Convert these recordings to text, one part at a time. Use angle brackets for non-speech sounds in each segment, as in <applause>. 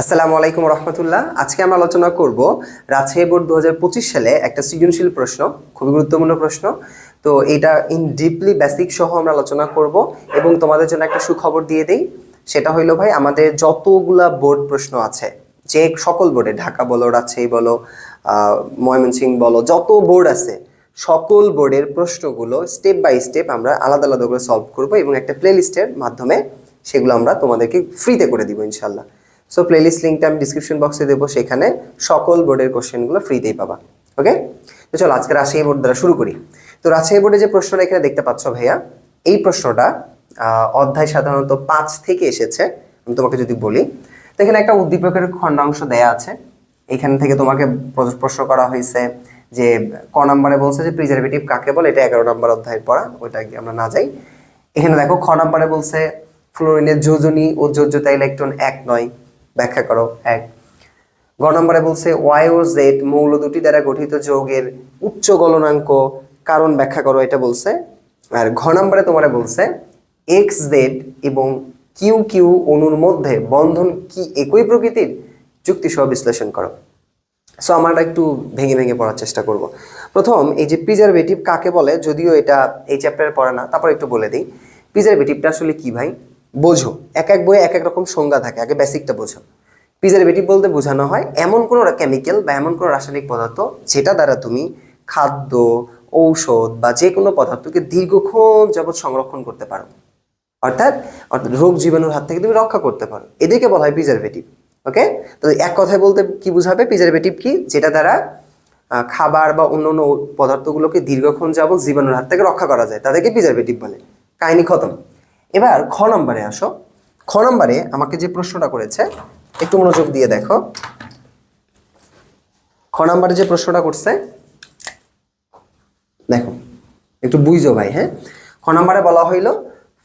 আসসালামু আলাইকুম রহমতুল্লাহ। আজকে আমরা আলোচনা করব রাজশাহী বোর্ড দু হাজার পঁচিশ সালে একটা সৃজনশীল প্রশ্ন, খুবই গুরুত্বপূর্ণ প্রশ্ন। তো এটা ইন ডিপলি বেসিক সহ আমরা আলোচনা করব এবং তোমাদের জন্য একটা সুখবর দিয়ে দিই। সেটা হইল ভাই, আমাদের যতগুলা বোর্ড প্রশ্ন আছে, যে সকল বোর্ডে, ঢাকা বলো, রাজশাহী বলো ময়মনসিংহ বলো, যত বোর্ড আছে, সকল বোর্ডের প্রশ্নগুলো স্টেপ বাই স্টেপ আমরা আলাদা আলাদা করে সলভ করব এবং একটা প্লেলিস্টের মাধ্যমে সেগুলো আমরা তোমাদেরকে ফ্রিতে করে দিব ইনশাল্লাহ সো প্লেলিস্ট লিঙ্কটা আমি ডিসক্রিপশন বক্সে দেবো, সেখানে সকল বোর্ডের কোশ্চেনগুলো ফ্রিতেই পাবা ওকে তো চলো, আজকে রাজশাহী বোর্ড দ্বারা শুরু করি। তো রাজশাহী বোর্ডে যে প্রশ্নটা এখানে দেখতে পাচ্ছ ভাইয়া, এই প্রশ্নটা অধ্যায় সাধারণত পাঁচ থেকে এসেছে, আমি তোমাকে যদি বলি, তো এখানে একটা উদ্দীপকের খণ্ডাংশ দেয়া আছে। এখান থেকে তোমাকে প্র- প্রশ্ন করা হয়েছে যে, ক নম্বরে বলছে যে প্রিজারভেটিভ কাকে বলে? এটা এগারো নম্বর অধ্যায়ের পড়া, ওইটা আমরা না যাই। এখানে দেখো, খ নম্বরে বলছে ফ্লোরিনের যোজনী ও যোজ্যতা ইলেকট্রন এক নয়। ব্যাখ্যা করো, এক। গ নম্বরে বলছে ওয়াই ও জেড মৌল দুটি দ্বারা গঠিত যৌগের উচ্চ গলনাঙ্ক কারণ ব্যাখ্যা করো, এটা বলছে। আর ঘ নম্বরে তোমারে বলছে এক্স জেড এবং কিউ কিউ অণুর মধ্যে বন্ধন কি একই প্রকৃতির? যুক্তি সহ বিশ্লেষণ করো। সো আমরা একটু ভেঙে ভেঙে পড়ার চেষ্টা করব। প্রথম, এই যে প্রিজারভেটিভ কাকে বলে, যদিও এটা এই চ্যাপ্টারে পড়ে না, তারপর একটু বলে দিই। প্রিজারভেটিভটা আসলে কি ভাই? বোঝো। এক এক বইয়ে এক এক রকম সংজ্ঞা থাকে, আগে বেসিকটা বোঝো। প্রিজারভেটিভ বলতে বোঝানো হয় এমন কোনো কেমিক্যাল বা এমন কোনো রাসায়নিক পদার্থ যেটা দ্বারা তুমি খাদ্য, ঔষধ বা যে কোনো পদার্থকে দীর্ঘক্ষণ যাবৎ সংরক্ষণ করতে পারো। অর্থাৎ অর্থাৎ রোগ জীবাণুর হাত থেকে তুমি রক্ষা করতে পারো। এদেরকে বলা হয় প্রিজারভেটিভ ওকে তো এক কথায় বলতে কি বুঝাবে? প্রিজারভেটিভ কি? যেটা দ্বারা খাবার বা অন্য অন্য পদার্থগুলোকে দীর্ঘক্ষণ যাবৎ জীবাণুর হাত থেকে রক্ষা করা যায়। তাদেরকে প্রিজারভেটিভ বলে। কাহিনী খতম। এবার খ নম্বরে আসো। খ নম্বরে আমাকে যে প্রশ্নটা করেছে, একটু মনোযোগ দিয়ে দেখো। খ নম্বরে যে প্রশ্নটা করছে, দেখো, একটু বুঝো ভাই হ্যাঁ? খ নম্বরে বলা হইল,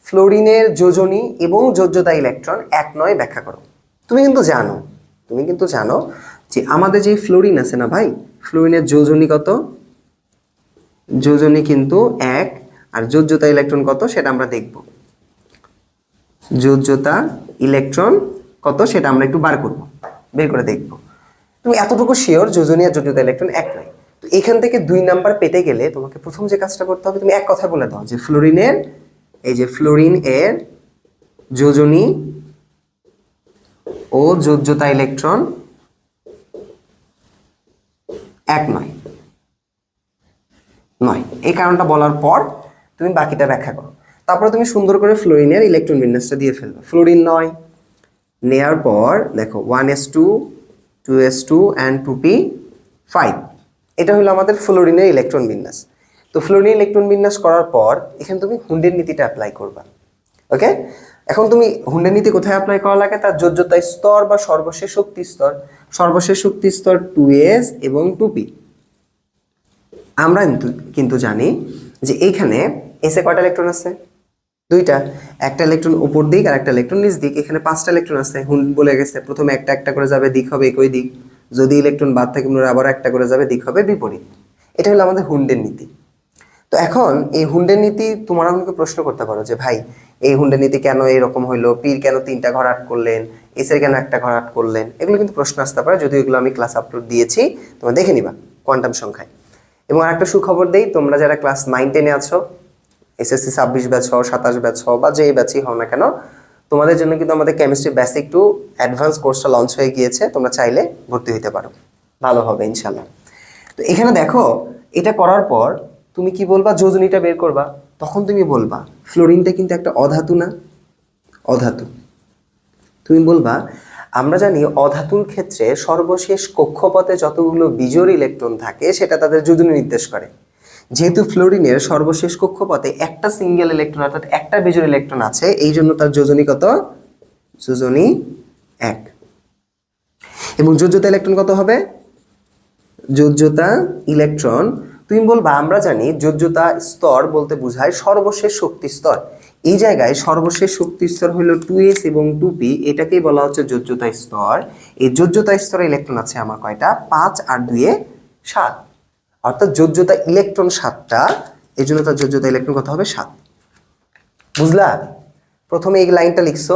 ফ্লোরিনের যোজনী এবং যোজ্যতা ইলেকট্রন এক নয় ব্যাখ্যা করো। তুমি কিন্তু জানো, তুমি কিন্তু জানো যে আমাদের যে ফ্লোরিন আছে না ভাই, ফ্লোরিনের যোজনী কত? যোজনী কিন্তু এক, আর যোজ্যতা ইলেকট্রন কত সেটা আমরা দেখব। যোজ্যতা ইলেকট্রন কত সেটা আমরা একটু বার করব, বের করে দেখব। তুমি এতটুকু শিওর যোজনী আর যোজ্যতা ইলেকট্রন এক নয়। তো এখান থেকে দুই নাম্বার পেতে গেলে তোমাকে প্রথম যে কাজটা করতে হবে, তুমি এক কথা বলে দাও যে ফ্লোরিনের এই যে ফ্লোরিন এর যোজনী ও যোজ্যতা ইলেকট্রন এক নয়। নয়। এই কারণটা বলার পর তুমি বাকিটা ব্যাখ্যা করো। তারপরে তুমি সুন্দর করে ফ্লোরিনের ইলেকট্রন বিন্যাসটা দিয়ে ফেলবে। ফ্লোরিন নয়। নেয়ার পর, দেখো one S two two S two and two P five এটা হলো আমাদের ফ্লোরিনের ইলেকট্রন বিন্যাস তো ফ্লোরিনের ইলেকট্রন বিন্যাস করার পর, এখানে তুমি হুন্ডের নীতিটা অ্যাপ্লাই করবা। ওকে এখন তুমি হুন্ডের নীতি কোথায় অ্যাপ্লাই করা লাগে? তার যোজ্যতা স্তর বা সর্বশেষ শক্তি স্তর। সর্বশেষ শক্তি স্তর টু এস এবং টু পি আমরা কিন্তু কিন্তু জানি যে এইখানে এসে কয়টা ইলেকট্রন আছে? দুইটা, একটা ইলেকট্রন উপর দিক আর একটা ইলেকট্রন নিচ দিক। এখানে পাঁচটা ইলেকট্রন আছে। হুন বলে গেছে, প্রথমে একটা একটা করে যাবে, দিক হবে একই দিক। যদি ইলেকট্রন বাদ থাকে, পুনরায় আবার একটা করে যাবে, দিক হবে বিপরীত। এটা হলো আমাদের হুন্ডের নীতি। তো এখন এই হুন্ডের নীতি তোমরা আমাকে প্রশ্ন করতে পারো যে, ভাই, এই হুন্ডের নীতি কেন এরকম হইল? পীর কেন তিনটা ঘর আট করলেন? এসের কেন একটা ঘর আট করলেন? এগুলো কিন্তু প্রশ্ন আসতে পারে। যদিও এগুলো আমি ক্লাস আপলোড দিয়েছি, তোমরা দেখে নিবা। কোয়ান্টাম সংখ্যায়। এবং আরেকটা সুখবর দেই, তোমরা যারা ক্লাস নাইন টেনে আছো এসএসসি ছাব্বিশ ব্যাচ হও, সাতাশ ব্যাচ হও, বা যেই ব্যাচই হও না কেন, তোমাদের জন্য কিন্তু আমাদের কেমিস্ট্রি বেসিক টু অ্যাডভান্স কোর্সটা লঞ্চ হয়ে গিয়েছে, তোমরা চাইলে ভর্তি হতে পারো। ভালো হবে ইনশাল্লাহ তো এখানে দেখো, এটা করার পর তুমি কি বলবা, যোজনীটা বের করবা? তখন তুমি বলবা ফ্লোরিনটা কিন্তু একটা অধাতু না, অধাতু। তুমি বলবা, আমরা জানি অধাতুর ক্ষেত্রে সর্বশেষ কক্ষপথে যতগুলো বিজোর ইলেকট্রন থাকে, সেটা তাদের যোজনী নির্দেশ করে। যেহেতু ফ্লোরিনের সর্বশেষ কক্ষপথে একটা সিঙ্গেল ইলেকট্রন, অর্থাৎ একটা বিজোড় ইলেকট্রন আছে, এই জন্য তার যোজনী কত? যোজনী এক। এবং যোজ্যতা ইলেকট্রন কত হবে? যোজ্যতা ইলেকট্রন। তুমি বলবা, আমরা জানি যোজ্যতা স্তর বলতে বোঝায় সর্বশেষ শক্তি স্তর। এই জায়গায় সর্বশেষ শক্তি স্তর হলো টু এস এবং টু পি, এটাকেই বলা হচ্ছে যোজ্যতা স্তর। এই যোজ্যতা স্তরে ইলেকট্রন আছে আমার কয়টা? পাঁচ আর দুয়ে সাত। অর্থাৎ যোজ্যতা ইলেকট্রন সাতটা এই জন্য তার যোজ্যতা ইলেকট্রন কত হবে? সাত। বুঝলা? প্রথমে এই লাইনটা লিখছো,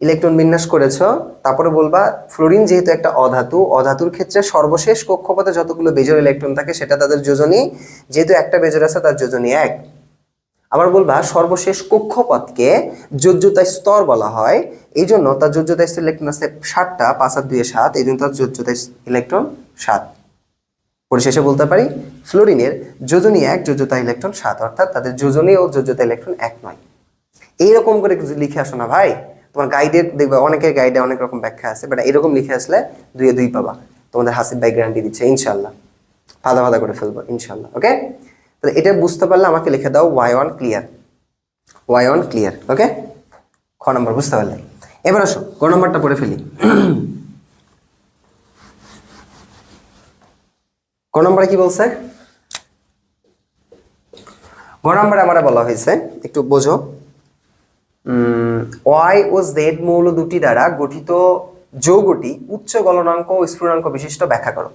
ইলেকট্রন বিন্যাস করেছ, তারপরে বলবা, ফ্লোরিন যেহেতু একটা অধাতু, অধাতুর ক্ষেত্রে সর্বশেষ কক্ষপথে যতগুলো বেজোর ইলেকট্রন থাকে, সেটা তাদের যোজনী, যেহেতু একটা বেজোর আছে, তার যোজনী এক। আবার বলবা, সর্বশেষ কক্ষপথকে যোজ্যতা স্তর বলা হয় এই জন্য তার যোজ্যতা স্তর ইলেকট্রন আছে ষাটটা পাঁচ আর দুয়ে সাত এই জন্য তার যোজ্যতা ইলেকট্রন সাত। পরিশেষে বলতে পারি, ফ্লোরিনের যোজনী এক, যোজ্যতা ইলেকট্রন সাত, অর্থাৎ তাদের যোজনী ও যোজ্যতা ইলেকট্রন এক নয়। এইরকম করে লিখে আসো না ভাই। তোমার গাইডে দেখবে, অনেকের গাইডে অনেক রকম ব্যাখ্যা আছে বাট এরকম লিখে আসলে দুয়ে দুই পাবা। তোমাদের হাসিব ভাই গ্যারান্টি দিচ্ছে ইনশাল্লাহ ফাদা ফাদা করে ফেলব ইনশাল্লাহ ওকে তাহলে এটা বুঝতে পারলে আমাকে লিখে দাও Y one clear Y one clear okay খ নম্বর, বুঝতে পারলে? এবার আসো ক নম্বরটা পড়ে ফেলি। ক নম্বরে কি বলছে? গ নম্বরে আমার বলা হয়েছে, একটু বোঝো। ওয়াই ও জেড মৌল দুটি দ্বারা গঠিত যৌগটি উচ্চ গলনাঙ্ক ও স্ফুটনাঙ্ক বিশিষ্ট ব্যাখ্যা করো।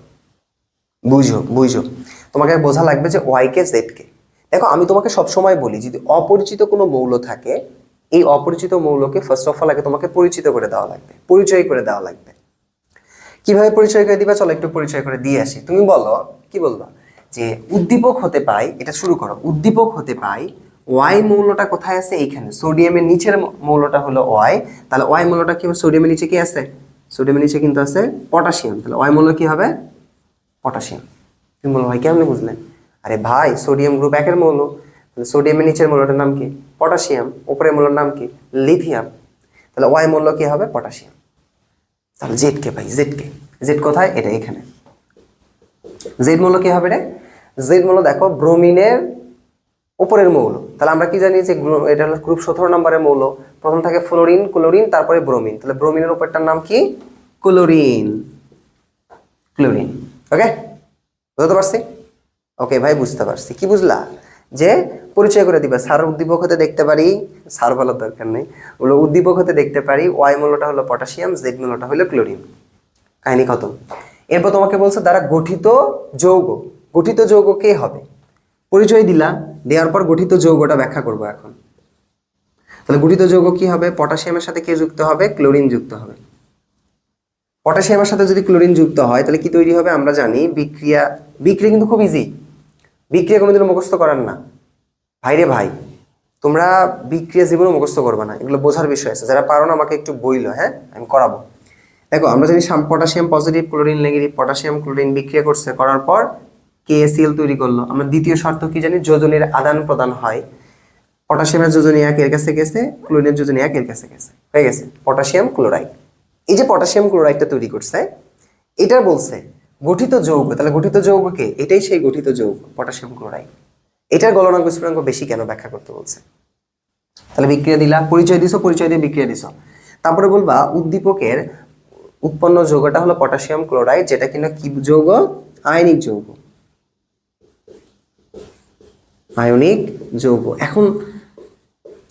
বুঝো বুঝো। তোমাকে বোঝা লাগবে যে ওয়াই কে জেড কে। দেখো, আমি তোমাকে সবসময় বলি, যদি অপরিচিত কোনো মৌল থাকে, এই অপরিচিত মৌলকে ফার্স্ট অফ অল আগে তোমাকে পরিচিত করে দেওয়া লাগবে, পরিচয় করে দেওয়া লাগবে। কীভাবে পরিচয় করে দিবা? চলো একটু পরিচয় করে দিয়ে আসি। তুমি বলো, কি বলবা? যে উদ্দীপক হতে পাই, এটা শুরু করো। উদ্দীপক হতে পাই ওয়াই মৌলটা কোথায় আছে? এইখানে। সোডিয়ামের নিচের মৌলটা হলো ওয়াই তাহলে ওয়াই মৌলটা কি সোডিয়ামের নিচে কি আছে? সোডিয়ামের নিচে কিন্তু আছে পটাশিয়াম তাহলে ওয়াই মৌল কি হবে? পটাশিয়াম তুমি বলো, ভাই, কেমন বুঝলেন আরে ভাই সোডিয়াম গ্রুপ একের মৌল। তাহলে সোডিয়ামের নিচের মৌলটার নাম কি? পটাশিয়াম ওপরের মৌলের নাম কি? লিথিয়াম তাহলে ওয়াই মৌল কি হবে? পটাশিয়াম তাহলে জেড কে ভাই জেড কে। জেড কোথায়? এটা এখানে। জেড মৌল কি হবে রে? জেড মৌল দেখো, ব্রোমিনের উপরের মৌল। তাহলে আমরা কি জানি যে এটা হলো গ্রুপ সতেরো নম্বরের মৌল। প্রথম থাকে ফ্লোরিন ক্লোরিন তারপরে ব্রোমিন তাহলে ব্রোমিনের উপরটার নাম কি? ক্লোরিন ক্লোরিন ওকে বুঝতে পারছি? ওকে ভাই, বুঝতে পারছি। কি বুঝলা? যে পরিচয় করে দিবা। সার উদ্দীপক হতে দেখতে পারি সার বলার দরকার নেই। ওগুলো উদ্দীপক হতে দেখতে পারি, ওয়াই মূলটা হলো পটাশিয়াম, জেড মূলটা হলো ক্লোরিন। কাহিনী খতম। এরপর তোমাকে বলছে, দ্বারা গঠিত যৌগ। গঠিত যৌগ কে হবে? পরিচয় দিলা, দেওয়ার পর গঠিত যৌগটা ব্যাখ্যা করব এখন। তাহলে গঠিত যৌগ কি হবে? পটাশিয়ামের সাথে কে যুক্ত হবে? ক্লোরিন যুক্ত হবে। পটাশিয়ামের সাথে যদি ক্লোরিন যুক্ত হয়, তাহলে কি তৈরি হবে? আমরা জানি, বিক্রিয়া বিক্রিয়া কিন্তু খুব ইজি বিক্রিয়া কোনোদিনও মুখস্থ করার না। ভাইরে ভাই, তোমরা বিক্রিয়া জীবনে মুখস্থ করবে না, এগুলো বোঝার বিষয় আছে, যারা পারো না আমাকে একটু বইলো হ্যাঁ? আমি করাবো। দেখো, আমরা জানি potassium positive chlorine negative potassium chlorine বিক্রিয়া করছে, করার পর কেএসিএল তৈরি করল। আমরা দ্বিতীয় শর্ত কি জানি? যোজনের আদান প্রদান হয়। পটাশিয়ামের যোজনী এক এর কাছে গেছে ক্লোরিনের যোজনী এক এর কাছে গেছে, হয়ে গেছে। পটাশিয়াম ক্লোরাইড এই যে পটাশিয়াম ক্লোরাইডটা তৈরি করছে, এটা বলছে গঠিত যৌগ। তাহলে গঠিত যৌগকে এটাই সেই গঠিত যৌগ, পটাশিয়াম ক্লোরাইড এটার গলনাঙ্ক স্ফুটনাঙ্ক বেশি কেন ব্যাখ্যা করতে বলছে? তাহলে বিক্রিয়া দিলা, পরিচয় দিছো, পরিচয় দিয়ে বিক্রিয়া দিছো। তারপরে বলবা, উদ্দীপকের উৎপন্ন যৌগটা হলো পটাশিয়াম ক্লোরাইড, যেটা কিনা কি যৌগ? আয়নিক যৌগ। আয়নিক যৌগ। এখন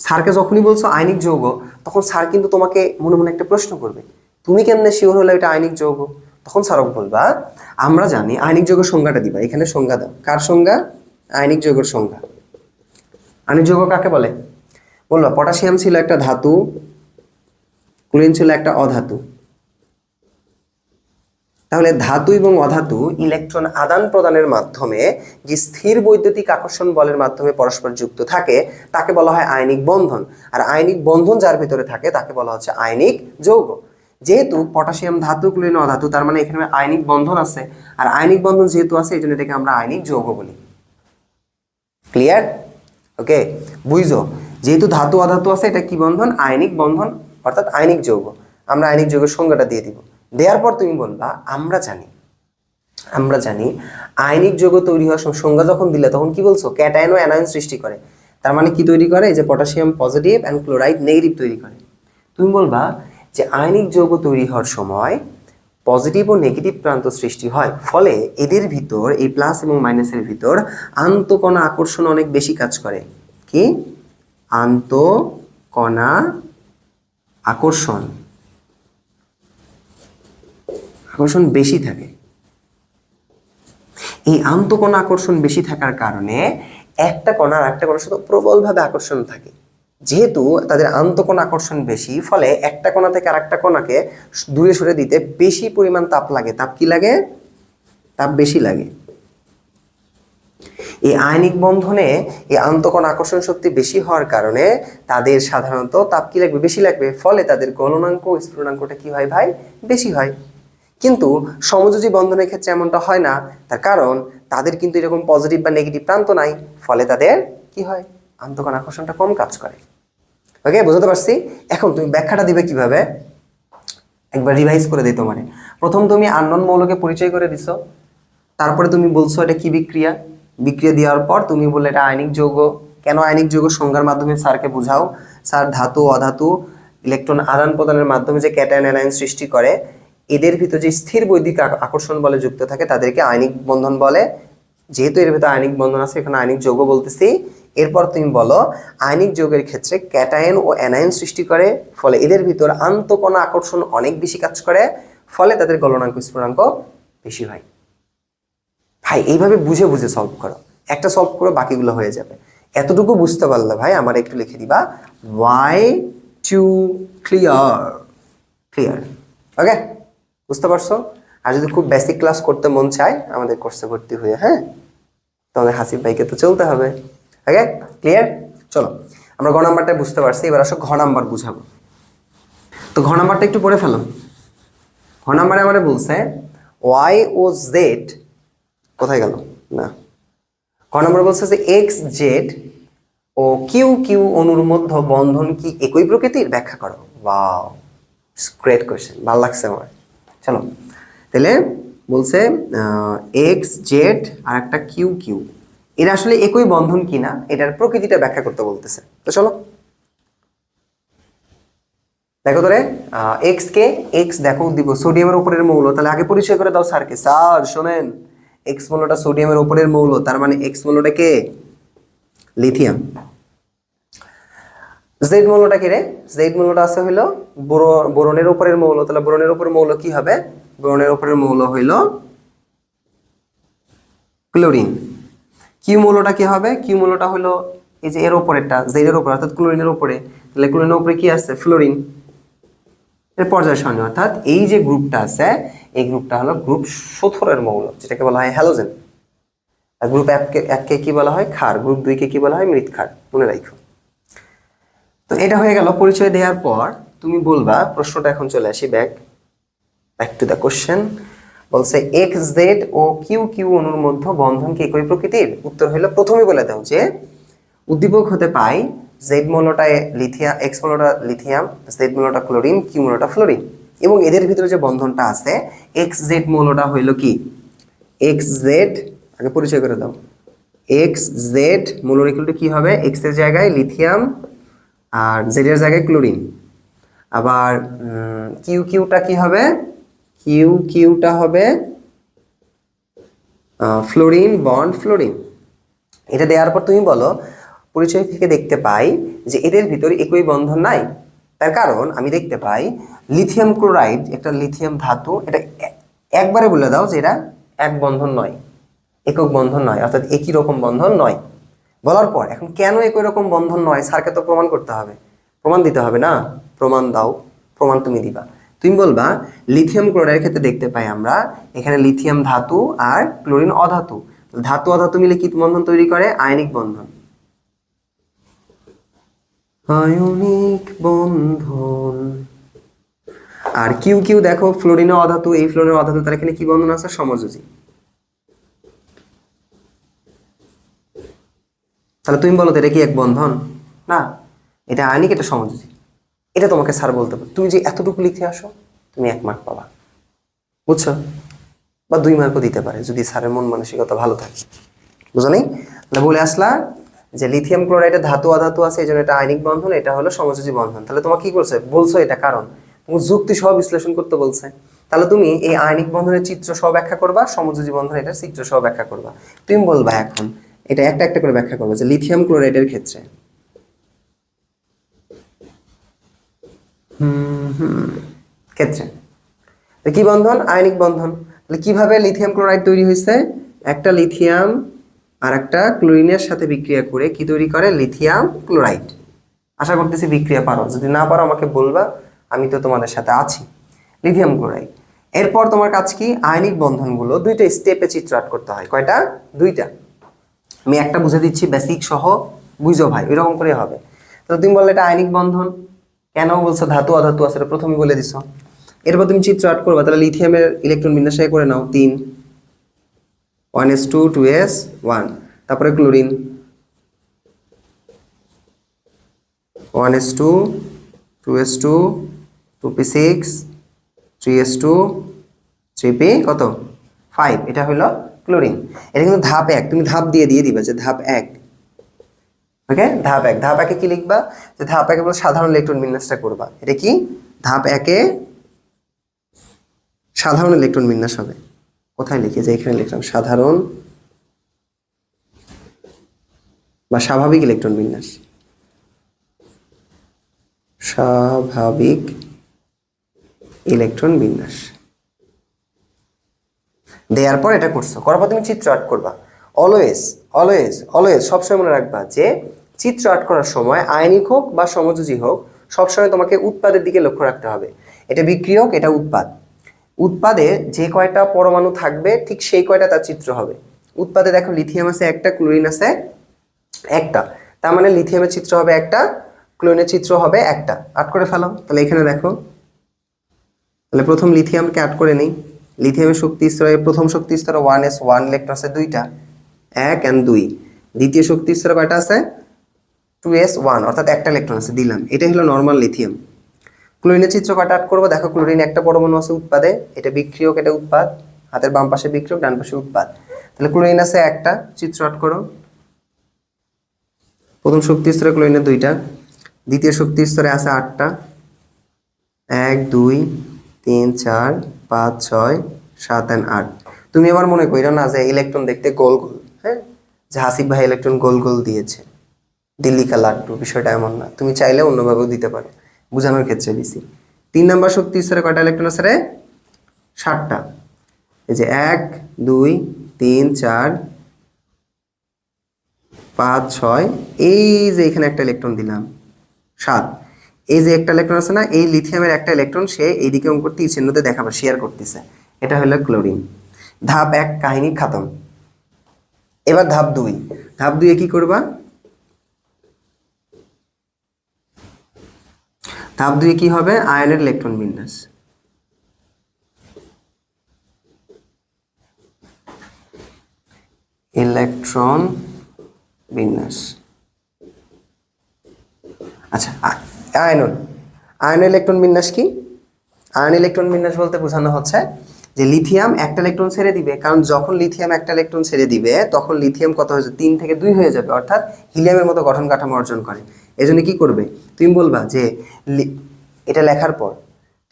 স্যারকে যখনই বলছো আয়নিক যৌগ, তখন স্যার কিন্তু তোমাকে মনে মনে একটা প্রশ্ন করবে, তুমি কেমনে শিওর হলে এটা আয়নিক যৌগ? তখন স্যারক বলবা, আমরা জানি, আয়নিক যৌগের সংজ্ঞাটা দিবা, এখানে সংজ্ঞা দাও। কার সংজ্ঞা? আয়নিক যৌগের সংজ্ঞা। আয়নিক যৌগ কাকে বলে? বলবা পটাশিয়াম ছিল একটা ধাতু, ক্লোরিন ছিল একটা অধাতু। তাহলে ধাতু এবং অধাতু ইলেকট্রন আদান প্রদানের মাধ্যমে যে স্থির বৈদ্যুতিক আকর্ষণ বলের মাধ্যমে পরস্পর যুক্ত থাকে, তাকে বলা হয় আয়নিক বন্ধন। আর আয়নিক বন্ধন যার ভিতরে থাকে, তাকে বলা হচ্ছে আয়নিক যৌগ। যেহেতু পটাশিয়াম ধাতু, ক্লোরিন অধাতু, তার মানে এখানে আয়নিক বন্ধন আছে। আর আয়নিক বন্ধন যেহেতু আছে, এই জন্য এটাকে আমরা আয়নিক যৌগ বলি। ক্লিয়ার ওকে বুঝছ? যেহেতু ধাতু, অধাতু আছে, এটা কি বন্ধন? আয়নিক বন্ধন, অর্থাৎ আয়নিক যৌগ। আমরা আয়নিক যৌগের সংজ্ঞাটা দিয়ে দিব। দেওয়ার পর তুমি বলবা, আমরা জানি। আমরা জানি, আয়নিক যৌগ তৈরি হওয়ার সময় সংজ্ঞা যখন দিলে, তখন কি বলছো? ক্যাটায়ন অ্যানায়ন সৃষ্টি করে। তার মানে কি তৈরি করে? যে potassium positive and chloride negative তৈরি করে। তুমি বলবা যে আয়নিক যৌগ তৈরি হওয়ার সময় পজিটিভ ও নেগেটিভ প্রান্ত সৃষ্টি হয়। ফলে এদের ভিতর, এই প্লাস এবং মাইনাসের ভিতর, আন্তকণা আকর্ষণ অনেক বেশি কাজ করে। কি? আন্তকণা আকর্ষণ। আকর্ষণ বেশি থাকে। এই আন্তকণা আকর্ষণ বেশি থাকার কারণে একটা কণা আর একটা কণার সাথে প্রবলভাবে আকর্ষণ থাকে। যেহেতু তাদের আন্তঃকোণ আকর্ষণ বেশি, ফলে একটা কোণা থেকে আরেকটা কোণাকে দূরে সরে দিতে বেশি পরিমাণ তাপ লাগে। তাপ কি লাগে? তাপ বেশি লাগে। এই আয়নিক বন্ধনে এই আন্তঃকোণ আকর্ষণ শক্তি বেশি হওয়ার কারণে তাদের সাধারণত তাপ কি লাগবে? বেশি লাগবে। ফলে তাদের গলনাঙ্ক ও স্ফুটনাঙ্কটা কি হয় ভাই? বেশি হয়। কিন্তু সমযোজী বন্ধনের ক্ষেত্রে এমনটা হয় না। তার কারণ তাদের কিন্তু এরকম পজিটিভ বা নেগেটিভ প্রান্ত নাই। ফলে তাদের কি হয়? আন্তঃকোণ আকর্ষণটা কম কাজ করে। ওকে বুঝতে পারছি? এখন তুমি ব্যাখ্যাটা দিবে কীভাবে? একবার রিভাইজ করে দিই তোমারে। প্রথম তুমি আননোন মৌলকে পরিচয় করে দিছো। তারপরে তুমি বলছো এটা কি বিক্রিয়া? বিক্রিয়া দেওয়ার পর তুমি বললে এটা আয়নিক যৌগ। কেন আয়নিক যৌগ? সংজ্ঞার মাধ্যমে স্যারকে বুঝাও। স্যার ধাতু, অধাতু, ইলেকট্রন আদান প্রদানের মাধ্যমে যে ক্যাটায়ন অ্যানায়ন সৃষ্টি করে, এদের ভিতর যে স্থির বৈদিক আক- আকর্ষণ বলে যুক্ত থাকে, তাদেরকে আয়নিক বন্ধন বলে। যেহেতু এর ভিতরে আয়নিক বন্ধন আছে, এখানে আয়নিক যৌগ বলতেছি। এরপর তুমি বলো, আয়নিক যৌগের ক্ষেত্রে ক্যাটায়ন ও অ্যানায়ন সৃষ্টি করে, ফলে এদের ভিতর আন্তঃকণা আকর্ষণ অনেক বেশি কাজ করে, ফলে তাদের গলনাঙ্ক স্ফুটনাঙ্ক বেশি হয়। ভাই, এইভাবে বুঝে বুঝে সলভ করো। একটা সলভ করো, বাকিগুলো হয়ে যাবে। এতটুকু বুঝতে পারলে ভাই, আমার একটু লিখে দিবা Y two clear clear okay বুঝতে পারছ? আর যদি খুব বেসিক ক্লাস করতে মন চায়, আমাদের কোর্সে ভর্তি হয়ে হ্যাঁ? তোমাদের হাসিফ ভাইকে তো চলতে হবে। ওকে ক্লিয়ার চলো, আমরা ঘ নাম্বারটা বুঝতে পারছি, এবার আসো ঘ নাম্বার বুঝাবো। তো ঘ নাম্বারটা একটু পড়ে ফেলো। ঘ নাম্বারে আমাদের বলছে ওয়াই ও জেড কোথায় গেল? না। ক নম্বর বলছে যে এক্স জেড ও কিউ কিউ অনুর মধ্য বন্ধন কি একই প্রকৃতির? ব্যাখ্যা করো। ওয়াও গ্রেট কোয়েশ্চেন ভালো লাগছে আমার। চলো, তাহলে বলছে এক্স জেড আর একটা কিউ কিউ এরা আসলে একই বন্ধন কিনা এটার প্রকৃতিটা ব্যাখ্যা করতে বলতেছে। তো চলো। দেখো তোরে এক্স কে এক্স দেখো দিব সোডিয়ামের উপরের মৌল, তাহলে আগে পরিচয় করে দাও স্যারকে। স্যার, শোনেন এক্স মৌলটা সোডিয়ামের উপরের মৌল, তার মানে এক্স মৌলটা কে? লিথিয়াম। জেড মৌলটা কি রে? জেড মৌলটা আছে হইল বোরো- বোরনের উপরের মৌল, তাহলে বোরনের উপরের মৌল কি হবে? বোরনের উপরের মৌল হইল ক্লোরিন। কিউ মৌলটা কি হবে? কিউ মৌলটা হলো এই যে এর উপরেরটা জেডের উপরে, অর্থাৎ ক্লোরিনের উপরে। তাহলে ক্লোরিনের উপরে কি আছে? ফ্লোরিন। এর পর্যায় সারণী, অর্থাৎ এই যে গ্রুপটা আছে, এই গ্রুপটা হলো গ্রুপ সথরের মৌল, যেটাকে বলা হয় হ্যালোজেন। আর গ্রুপ এককে এককে কি বলা হয়? ক্ষার। গ্রুপ দুইকে কি বলা হয়? মৃৎ ক্ষার। মনে রাখো তো এটা হয়ে গেল পরিচয় দেওয়ার পর, তুমি বলবা, প্রশ্নটা এখন চলে আসি back back to the question বলছে এক্স জেড ও কিউ কিউ অনুর মধ্য বন্ধন কি একই প্রকৃতির? উত্তর হইল প্রথমে বলে দাও যে উদ্দীপক হতে পাই জেড মৌলটা লিথিয়াম এক্স মৌলটা লিথিয়াম জেড মৌলটা ক্লোরিন কিউ মৌলটা ফ্লোরিন। এবং এদের ভিতরে যে বন্ধনটা আছে এক্স জেড মৌলটা হইল কি? এক্স জেড আগে পরিচয় করে দাও। এক্স জেড মৌলরিকুলটা কি হবে? এক্সের জায়গায় লিথিয়াম আর জেড এর জায়গায় ক্লোরিন। আবার কিউ কিউটা কি হবে? কিউ কিউটা হবে ফ্লোরিন বন্ড ফ্লোরিন এটা দেওয়ার পর তুমি বলো, পরিচয় থেকে দেখতে পাই যে এদের ভিতরে একই বন্ধন নাই। তার কারণ আমি দেখতে পাই লিথিয়াম ক্লোরাইড একটা লিথিয়াম ধাতু, এটা একবারে বলে দাও যে এটা এক বন্ধন নয়, একক বন্ধন নয়, অর্থাৎ একই রকম বন্ধন নয়। বলার পর, এখন কেন একই রকম বন্ধন নয়? স্যারকে তো প্রমাণ করতে হবে। প্রমাণ দিতে হবে না? প্রমাণ দাও, প্রমাণ তুমি দিবা। তুমি বলবা লিথিয়াম ক্লোরাইডের ক্ষেত্রে দেখতে পাই আমরা, এখানে লিথিয়াম ধাতু আর ক্লোরিন অধাতু। ধাতু অধাতু মিলে কি বন্ধন তৈরি করে? আয়নিক বন্ধন। আয়নিক বন্ধন। আর কিউ কিউ দেখো ফ্লোরিন অধাতু, এই ফ্লোরিন অধাতু, তার এখানে কি বন্ধন আছে? সমযোজী। তাহলে তুমি বলো তো, এটা কি এক বন্ধন? না, এটা আয়নিক, এটা সমযোজী। এটা তোমাকে স্যার বলতে পারে তুমি যে এতটুকু লিখে আসো, তুমি এক মার্ক পাবা। বুঝছ? বা দুই মার্কও দিতে পারে, যদি স্যারের মন মানসিকতা ভালো থাকে। বুঝো নেই? তাহলে বলে আসলা যে লিথিয়াম ক্লোরাইডে ধাতু, অধাতু আছে, এই জন্য এটা আয়নিক বন্ধন, এটা হলো সমযোজী বন্ধন। তাহলে তোমাকে কি করছে বলছো এটা কারণ। তুমি যুক্তি সহ বিশ্লেষণ করতে বলছে। তাহলে তুমি এই আয়নিক বন্ধনের চিত্র সহ ব্যাখ্যা করবা, সমযোজী বন্ধন এটার চিত্র সহ ব্যাখ্যা করবা। তুমি বলবা এখন, এটা একটা একটা করে ব্যাখ্যা করবে যে লিথিয়াম ক্লোরাইডের ক্ষেত্রে ক্ষেত্রে। কি বন্ধন? আয়নিক বন্ধন। তাহলে কীভাবে লিথিয়াম ক্লোরাইড তৈরি হয়েছে? একটা লিথিয়াম আর একটা ক্লোরিনের সাথে বিক্রিয়া করে কি তৈরি করে? Lithium chloride. আশা করতেছি বিক্রিয়া পারো। যদি না পারো, আমাকে বলবা। আমি তো তোমাদের সাথে আছি। Lithium chloride. এরপর তোমার কাজ কি? আয়নিক বন্ধনগুলো দুইটা স্টেপে চিত্র আট করতে হয়। কয়টা? দুইটা। আমি একটা বুঝে দিচ্ছি বেসিক সহ। বুঝো ভাই, এরকম করে হবে। তো তুমি বললে এটা আয়নিক বন্ধন। কেন বলছো ধাতু অধাতু আছে? প্রথমে বলে দিছো। এরপর তুমি চিত্র আট করবা, তাহলে লিথিয়ামের ইলেকট্রন বিন্যাস করে নাও। তিন। One S two two S one তারপরে chlorine one S two two S two two P six three S two three P কত? ফাইভ এটা হলো ক্লোরিন এটা কিন্তু ধাপ এক। তুমি ধাপ দিয়ে দিয়ে দিবা যে ধাপ এক। ওকে ধাপ এক। ধাপ একে কি লিখবা? যে ধাপ একে বলে সাধারণ ইলেকট্রন বিন্যাসটা করবা। এটা কি? ধাপ একে সাধারণ ইলেকট্রন বিন্যাস হবে। কোথায় লিখে? যে এখানে লিখলাম সাধারণ বা স্বাভাবিক ইলেকট্রন বিন্যাস। স্বাভাবিক ইলেকট্রন বিন্যাস। দেওয়ার পর এটা করছ। করার পর তুমি চিত্র আর্ট করবা। অলওয়েজ অলওয়েজ অলওয়েজ সবসময় মনে রাখবা যে চিত্র আর্ট করার সময় আয়নিক হোক বা সমযোজী হোক, সবসময় তোমাকে উৎপাদের দিকে লক্ষ্য রাখতে হবে। এটা বিক্রিয়ক এটা উৎপাদ। উৎপাদে যে কয়টা পরমাণু থাকবে, ঠিক সেই কয়টা তার চিত্র হবে। উৎপাদে দেখো, লিথিয়াম আছে একটা, ক্লোরিন আছে একটা। তার মানে লিথিয়ামের চিত্র হবে একটা, ক্লোরিনের চিত্র হবে একটা। আট করে ফেলো। তাহলে এখানে দেখো, তাহলে প্রথম লিথিয়ামকে আট করে নেই। লিথিয়ামের শক্তি স্তরে, প্রথম শক্তি স্তরে ওয়ান এস ওয়ান ইলেকট্রন আছে দুইটা। এক অ্যান্ড দুই। দ্বিতীয় শক্তি স্তরে কয়টা আছে? টু এস ওয়ান, অর্থাৎ একটা ইলেকট্রন আছে, দিলাম। এটাই হলো নর্মাল লিথিয়াম ক্লোরিনের চিত্র কয়টা আট করব। দেখো, ক্লোরিন একটা পরমাণু আছে উৎপাদে। এটা বিক্রিয়ক, এটা উৎপাদ। হাতের বাম পাশে বিক্রিয়ক, ডান পাশে উৎপাদ। তাহলে ক্লোরিন আছে একটা চিত্র আট করো। প্রথম শক্তি স্তরে ক্লোরিনের দুইটা। দ্বিতীয় শক্তি স্তরে আছে আটটা। এক, দুই, তিন, চার, পাঁচ, ছয়, সাত অ্যান্ড আট। তুমি আবার মনে করো না যে ইলেকট্রন দেখতে গোল গোল হ্যাঁ? যে হাসিফ ভাই ইলেকট্রন গোল গোল দিয়েছে। দিল্লি কা লাড্ডু, বিষয়টা এমন না। তুমি চাইলে অন্যভাবেও দিতে পারো। বোঝানোর ক্ষেত্রে দিছি। তিন নম্বর শক্তি স্তরে কয়টা ইলেকট্রন আছে রে? ষাটটা এই যে এক, দুই, তিন, চার, পাঁচ, ছয়, এই যে এখানে একটা ইলেকট্রন দিলাম, সাত। এই যে একটা ইলেকট্রন আছে না, এই লিথিয়ামের একটা ইলেকট্রন সে এইদিকে অঙ্ক তীর চিহ্নতে দেখাবে শেয়ার করতেছে। এটা হলো ক্লোরিন ধাপ এক, কাহিনী খাতম। এবার ধাপ দুই। ধাপ দুইয়ে কি করবা? ধাপ দুইয়ে কি হবে? আয়নের ইলেকট্রন বিন্যাস। ইলেকট্রন বিন্যাস। আচ্ছা আয়নন। আয়ন ইলেকট্রন বিন্যাস কি? আয়ন ইলেকট্রন বিন্যাস বলতে বোঝানো হচ্ছে যে লিথিয়াম একটা ইলেকট্রন ছেড়ে দিবে, কারণ যখন লিথিয়াম একটা ইলেকট্রন ছেড়ে দিবে, তখন লিথিয়াম কত হয়ে যাবে? তিন থেকে দুই হয়ে যাবে, অর্থাৎ হিলিয়ামের মতো গঠন কাঠামো অর্জন করে। এজন্য কি করবে? তুমি বলবা যে এটা লেখার পর।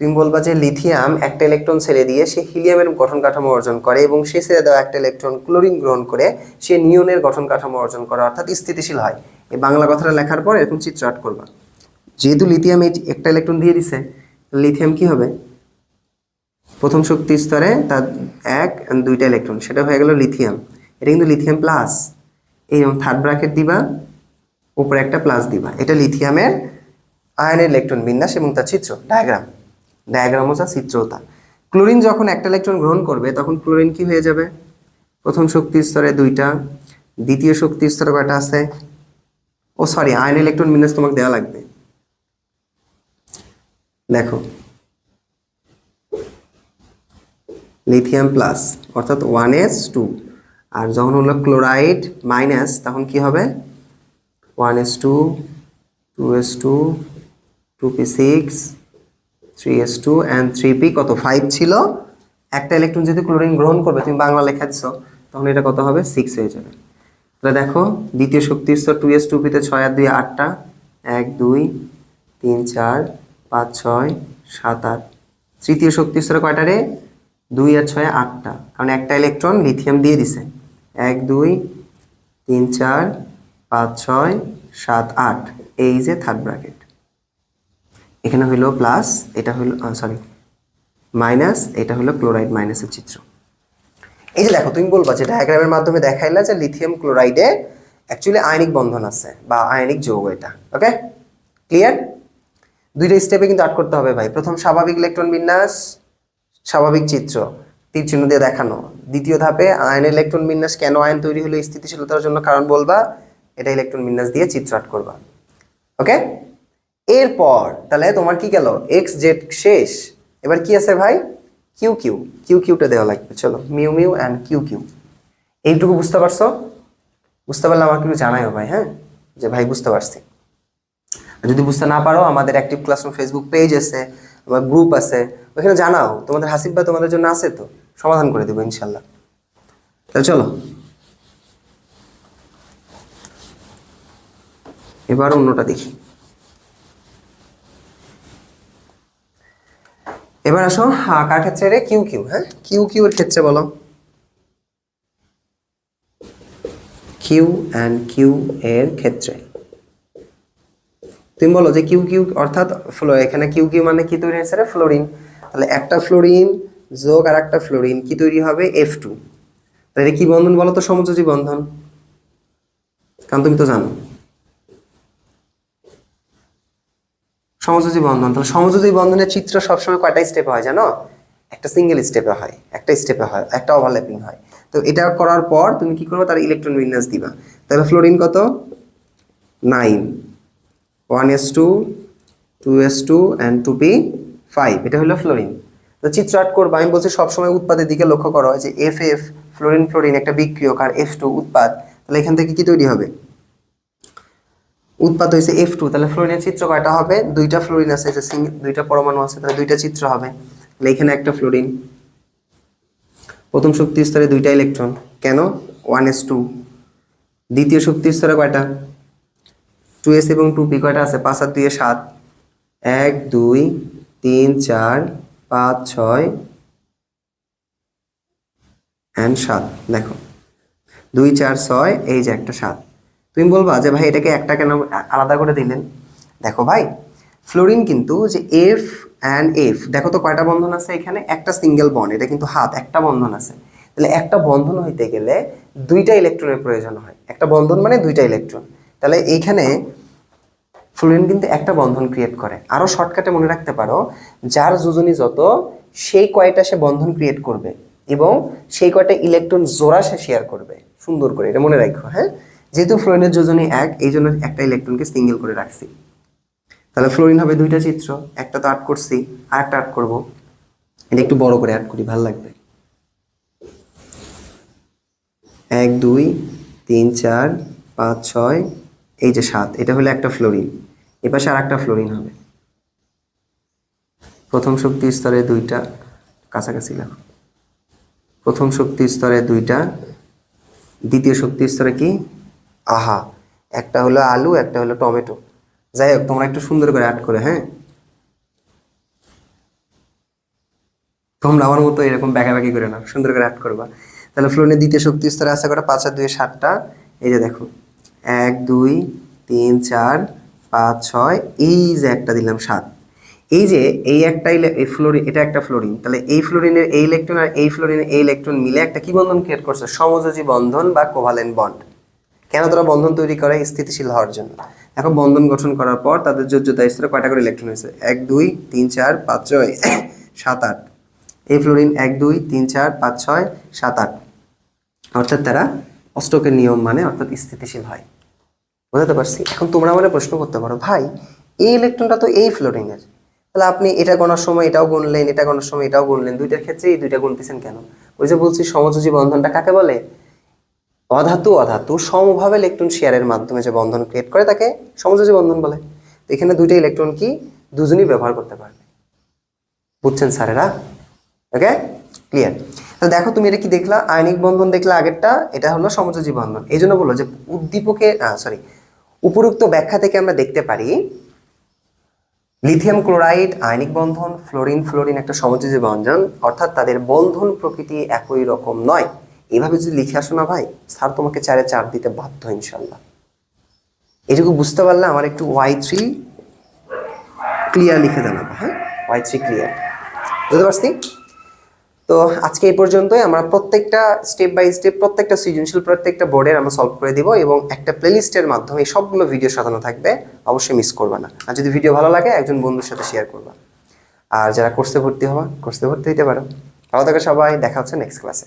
তুমি বলবা যে লিথিয়াম একটা ইলেকট্রন ছেড়ে দিয়ে সে হিলিয়ামের গঠন কাঠামো অর্জন করে এবং সে ছেড়ে দেওয়া একটা ইলেকট্রন ক্লোরিন গ্রহণ করে সে নিয়নের গঠন কাঠামো অর্জন করে, অর্থাৎ স্থিতিশীল হয়। এই বাংলা কথাটা লেখার পর এরকম চিত্র আট করবা। যেহেতু লিথিয়াম এই একটা ইলেকট্রন দিয়ে দিছে লিথিয়াম কি হবে? প্রথম শক্তি স্তরে তার এক, দুইটা ইলেকট্রন সেটা হয়ে গেল লিথিয়াম। এটা কিন্তু লিথিয়াম প্লাস এই থার্ড ব্র্যাকেট দিবা উপরে একটা প্লাস দিবা। এটা লিথিয়ামের আয়নের ইলেকট্রন বিন্যাস এবং তার চিত্র ডায়াগ্রাম ডায়াগ্রাম হচ্ছে চিত্রতা ক্লোরিন যখন একটা ইলেকট্রন গ্রহণ করবে, তখন ক্লোরিন কি হয়ে যাবে? প্রথম শক্তি স্তরে দুইটা, দ্বিতীয় শক্তি স্তরে কয়টা আছে? ও সরি আয়ন ইলেকট্রন বিন্যাস তোমাকে দেওয়া লাগবে। দেখো। লিথিয়াম প্লাস অর্থাৎ ওয়ান এস টু আর যখন হলো ক্লোরাইড মাইনাস তখন কি হবে? One S two two S two two P six three S two and three P কত? ফাইভ ছিল। একটা ইলেকট্রন যদি ক্লোরিন গ্রহণ করবে, তুমি বাংলা লেখা তখন এটা কত হবে? সিক্স হয়ে যাবে। তাহলে দেখো, দ্বিতীয় শক্তি স্তর টু এস টু পিতে ছয় আর দুই আটটা এক, দুই, তিন, চার, পাঁচ, ছয়, সাত, আট। তৃতীয় শক্তি স্তরে কয়টা রে? দুই আর ছয় আটটা কারণ একটা ইলেকট্রন লিথিয়াম দিয়ে দিছে। এক, দুই, তিন, চার পাঁচ, ছয়, সাত, আট। এই যে থার্ড ব্র্যাকেট। এখানে হইল প্লাস, এটা হইল সরি মাইনাস, এটা হলো ক্লোরাইড মাইনাসের চিত্র। এই যে দেখো, তুমি বলবা যে ডায়াগ্রামের মাধ্যমে দেখাইলা যে লিথিয়াম ক্লোরাইডে অ্যাকচুয়ালি আয়নিক বন্ধন আছে, বা আয়নিক যৌগ এটা ওকে ক্লিয়ার দুইটা স্টেপে কিন্তু আট করতে হবে ভাই। প্রথম স্বাভাবিক ইলেকট্রন বিন্যাস, স্বাভাবিক চিত্র, তীর চিহ্ন দিয়ে দেখানো। দ্বিতীয় ধাপে আয়নের ইলেকট্রন বিন্যাস কেন আয়ন তৈরি হলো, স্থিতিশীলতার জন্য কারণ বলবা এটা ইলেকট্রন বিন্যাস দিয়ে চিত্র আট করবা। ওকে এরপর, তাহলে তোমার কি গেল? এক্স জেড শেষ। এবার কি আছে ভাই? কিউ কিউ কিউ কিউটা দেওয়া লাগবে, চলো। মিউ মিউ অ্যান্ড কিউ কিউ এইটুকু বুঝতে পারছ? বুঝতে পারলে আমাকে একটু জানাইও ভাই হ্যাঁ? যে ভাই বুঝতে পারছি। যদি বুঝতে না পারো, আমাদের অ্যাক্টিভ ক্লাসরুম ফেসবুক পেজ আছে, আমার গ্রুপ আছে, ওখানে জানাও। তোমাদের হাসিব ভাই তোমাদের জন্য আছে তো? সমাধান করে দেবো ইনশাল্লাহ। তাহলে চলো। এবার অন্যটা দেখি। এবার আসো হ্যাঁ, কার ক্ষেত্রে কিউ কিউ হ্যাঁ? কিউ কিউ এর ক্ষেত্রে বলো। কিউ অ্যান্ড কিউ এর ক্ষেত্রে। তুমি বলো যে কিউ কিউ অর্থাৎ ফ্লো এখানে কিউ কিউ মানে কি তৈরি হয়েছে ফ্লোরিন। তাহলে একটা ফ্লোরিন যোগ আর একটা ফ্লোরিন কি তৈরি হবে? এফ টু তাহলে কি বন্ধন বলো তো সমযোজী বন্ধন? কারণ তুমি তো জানো। সমযোজী বন্ধন। তাহলে সমযোজী বন্ধনের চিত্র সবসময় কয়টা স্টেপে হয় জানো? একটা সিঙ্গেল স্টেপে হয়, একটা স্টেপে হয়, একটা ওভারল্যাপিং হয়। তো এটা করার পর তুমি কি করবে? তার ইলেকট্রন বিন্যাস দিবা। তাহলে ফ্লোরিন কত? Nine one S two two S two and two P five এটা হলো ফ্লোরিন তো চিত্র আট করব। আমি বলছি সবসময় উৎপাদের দিকে লক্ষ্য করো যে এফ এফ ফ্লোরিন ফ্লোরিন একটা বিক্রিয়ক আর এফ টু উৎপাদ। তাহলে এখান থেকে কি তৈরি হবে? উৎপাদ হয়েছে এফ টু তাহলে ফ্লোরিনের চিত্র কয়টা হবে? দুইটা ফ্লোরিন আছে, যে সিঙ্গেল দুইটা পরমাণু আছে, তাহলে দুইটা চিত্র হবে। তাহলে এখানে একটা ফ্লোরিন। প্রথম শক্তি স্তরে দুইটা ইলেকট্রন। কেন? One S two. দ্বিতীয় শক্তি স্তরে কয়টা? টু এস এবং টু পি কয়টা আছে? পাঁচ আর দুইয়ে সাত। এক, দুই, তিন, চার, পাঁচ, ছয় অ্যান্ড সাত। দেখো। দুই, চার, ছয়, এই যে একটা সাত। তুমি বলবা যে, ভাই, এটাকে একটা কেন আলাদা করে দিলেন? দেখো ভাই ফ্লোরিন কিন্তু যে এফ অ্যান্ড এফ দেখো তো কয়টা বন্ধন আছে এখানে? একটা সিঙ্গেল বন্ড এটা কিন্তু হাত, একটা বন্ধন আছে। তাহলে একটা বন্ধন হইতে গেলে দুইটা ইলেকট্রনের প্রয়োজন হয়। একটা বন্ধন মানে দুইটা ইলেকট্রন তাহলে এইখানে ফ্লোরিন কিন্তু একটা বন্ধন ক্রিয়েট করে। আরও শর্টকাটে মনে রাখতে পারো, যার যোজনী যত, সেই কয়টা সে বন্ধন ক্রিয়েট করবে এবং সেই কয়টা ইলেকট্রন জোড়া সে শেয়ার করবে। সুন্দর করে, এটা মনে রাখো হ্যাঁ? যেহেতু ফ্লোরিনের যোজনী এক, এই জন্য একটা ইলেকট্রনকে সিঙ্গেল করে রাখছি। তাহলে ফ্লোরিন হবে দুইটা চিত্র, একটা তো আট করছি আর একটা আট করব। এটা একটু বড় করে অ্যাড করি, ভালো লাগবে। এক, দুই, তিন, চার, পাঁচ, ছয়, এই যে সাত, এটা হলো একটা ফ্লোরিন। এপাশে আর একটা ফ্লোরিন হবে। প্রথম শক্তি স্তরে দুইটা, কাছাকাছি লাগো। প্রথম শক্তি স্তরে দুইটা, দ্বিতীয় শক্তি স্তরে কি? আহা, একটা হলো আলু, একটা হলো টমেটো। যাই হোক, তোমরা একটু সুন্দর করে অ্যাড করে হ্যাঁ? তোমরা আমার মতো এরকম ব্যাকাব্যাকি করে না সুন্দর করে অ্যাড করবা। তাহলে ফ্লোরিনের দ্বিতীয় শক্তি স্তরে আছে কটা? পাঁচ আর দুই, সাতটা। এই যে দেখো, এক, দুই, তিন, চার, পাঁচ, ছয়, এই যে একটা দিলাম সাত। এই যে এই একটা ইলে- এই ফ্লোরিন এটা একটা ফ্লোরিন তাহলে এই ফ্লোরিনের এই ইলেকট্রন আর এই ফ্লোরিনের এই ইলেকট্রন মিলে একটা কি বন্ধন ক্রিয়েট করছে? সমযোজী বন্ধন বা কোভালেন্ট বন্ড কেন তারা বন্ধন তৈরি করে স্থিতিশীল হওয়ার জন্য? এখন বন্ধন গঠন করার পর তাদের যোজ্যতা স্তরে কয়টা করে ইলেকট্রন হয়েছে? এক, দুই, তিন, চার, পাঁচ, ছয়, <coughs> সাত, আট। এই ফ্লোরিন এক, দুই, তিন, চার, পাঁচ, ছয়, সাত, আট। অর্থাৎ তারা অষ্টকের নিয়ম মানে অর্থাৎ স্থিতিশীল হয়। বুঝতে পারছি? এখন তোমরা মানে প্রশ্ন করতে পারো, ভাই, এই ইলেকট্রনটা তো এই ফ্লোরিনের। তাহলে আপনি এটা গণার সময় এটাও গুনলেন, এটা গণার সময় এটাও গুনলেন, দুইটার ক্ষেত্রে এই দুইটা গুনতেছেন কেন? ওই যে বলছি, সমযোজী বন্ধনটা কাকে বলে? অধাতু অধাতু সমভাবে ইলেকট্রন শেয়ারের মাধ্যমে যে বন্ধন ক্রিয়েট করে তাকে সমযোজী বন্ধন বলে। তো এখানে দুইটা ইলেকট্রন কি? দুজনই ব্যবহার করতে পারবে। বুঝছেন স্যারেরা? ওকে ক্লিয়ার তাহলে দেখো তুমি এটা কি দেখলা? আয়নিক বন্ধন দেখলা আগেরটা, এটা হলো সমযোজী বন্ধন। এই জন্য বলল যে উদ্দীপকে সরি উপরোক্ত ব্যাখ্যা থেকে আমরা দেখতে পারি লিথিয়াম ক্লোরাইড আয়নিক বন্ধন ফ্লোরিন ফ্লোরিন একটা সমযোজী বন্ধন, অর্থাৎ তাদের বন্ধন প্রকৃতি একই রকম নয়। এভাবে যদি লিখে আসো না ভাই, স্যার তোমাকে চারে চার দিতে বাধ্য ইনশাল্লাহ এটুকু বুঝতে পারলে আমার একটু ওয়াই থ্রি ক্লিয়ার লিখে জানাব হ্যাঁ? ওয়াই থ্রি ক্লিয়ার বুঝতে পারছি? তো আজকে এই পর্যন্তই। আমরা প্রত্যেকটা স্টেপ বাই স্টেপ প্রত্যেকটা সৃজনশীল, প্রত্যেকটা বোর্ডের আমরা সলভ করে দিব এবং একটা প্লেলিস্টের মাধ্যমে এই সবগুলো ভিডিও সাজানো থাকবে। অবশ্যই মিস করবে না। আর যদি ভিডিও ভালো লাগে, একজন বন্ধুর সাথে শেয়ার করবা। আর যারা কোর্সে ভর্তি হওয়া কোর্সে ভর্তি হইতে পারো। ভালো থাকো সবাই, দেখা হচ্ছে নেক্সট ক্লাসে